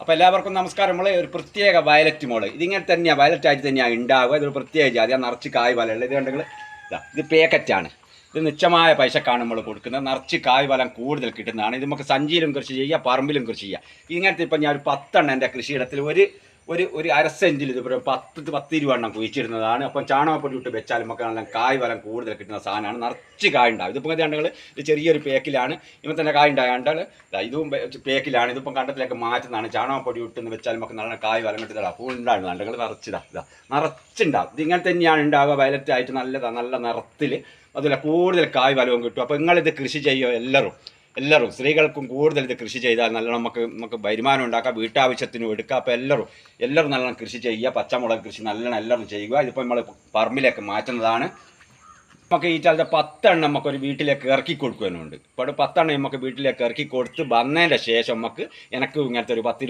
അപ്പോൾ എല്ലാവർക്കും നമസ്കാരം നമ്മൾ ഒരു പ്രത്യേക വയലറ്റ് മോൾ. ഇതിങ്ങനെ തന്നെയാണ് വയലറ്റ് ആയിട്ട് തന്നെയാണ് ഉണ്ടാവുക ഇതൊരു പ്രത്യേക ജാതി. ആ നിറച്ച് കായ് വലയുള്ള ഇത് കണ്ടെങ്കിൽ ഇതാ ഇത് പേക്കറ്റാണ് ഇത് നിശ്ചമായ പൈസക്കാണ് നമ്മൾ കൊടുക്കുന്നത്. നിറച്ച് കായ് ഫലം കൂടുതൽ കിട്ടുന്നതാണ്. ഇത് നമുക്ക് സഞ്ചിയിലും കൃഷി ചെയ്യുക പറമ്പിലും കൃഷി ചെയ്യുക ഇങ്ങനത്തെ ഇപ്പം ഞാൻ ഒരു പത്തെണ്ണം എന്റെ കൃഷിയിടത്തിൽ ഒരു ഒരു ഒരു അര സെന്റിൽ ഇത് ഒരു പത്ത് പത്ത് ഇരുപതെണ്ണം കുഴിച്ചിരുന്നതാണ് അപ്പം ചാണകപ്പൊടി ഇട്ട് വെച്ചാൽ നമുക്ക് നല്ല കായ് ഫലം കൂടുതൽ കിട്ടുന്ന സാധനമാണ്. നിറച്ച് കായ ഉണ്ടാവും. ഇതിപ്പോൾ കണ്ടുകൾ ഇത് ചെറിയൊരു പേക്കിലാണ്. ഇവൻ തന്നെ കായ ഉണ്ടായാണ്ടാൽ ഇതും പേക്കിലാണ്. ഇതിപ്പം കണ്ടത്തിലേക്ക് മാറ്റുന്നതാണ്. ചാണകപ്പൊടി ഇട്ടെന്ന് വെച്ചാൽ നമുക്ക് നല്ല കായ് ഫലം കിട്ടുന്നതാണ്. അപ്പോൾ ഉണ്ടാകും കണ്ടുകൾ നിറച്ചിടാം. ഇതാ നിറച്ചുണ്ടാവും. ഇതിങ്ങനെ തന്നെയാണ് ഉണ്ടാവുക. വയലറ്റ് ആയിട്ട് നല്ലതാണ് നല്ല നിറത്തിൽ അതുപോലെ കൂടുതൽ കായ് ഫലവും കിട്ടും. അപ്പോൾ നിങ്ങളിത് കൃഷി ചെയ്യുക എല്ലാവരും. എല്ലാവരും സ്ത്രീകൾക്കും കൂടുതൽ ഇത് കൃഷി ചെയ്താൽ നല്ല നമുക്ക് നമുക്ക് വരുമാനം ഉണ്ടാക്കാം വീട്ടാവശ്യത്തിനും എടുക്കാം. അപ്പോൾ എല്ലാവരും എല്ലാവരും നല്ലോണം കൃഷി ചെയ്യുക പച്ചമുളക് കൃഷി നല്ലോണം എല്ലാവരും ചെയ്യുക. ഇതിപ്പോൾ നമ്മൾ പറമ്പിലേക്ക് മാറ്റുന്നതാണ്. നമുക്ക് ഈ ചാലത്തെ പത്തെണ്ണം നമുക്ക് ഒരു വീട്ടിലേക്ക് ഇറക്കി കൊടുക്കുവാനുണ്ട്. ഇപ്പോൾ പത്തെണ്ണം നമുക്ക് വീട്ടിലേക്ക് ഇറക്കി കൊടുത്ത് വന്നതിന്റെ ശേഷം നമുക്ക് എനിക്ക് ഇങ്ങനത്തെ ഒരു പത്ത്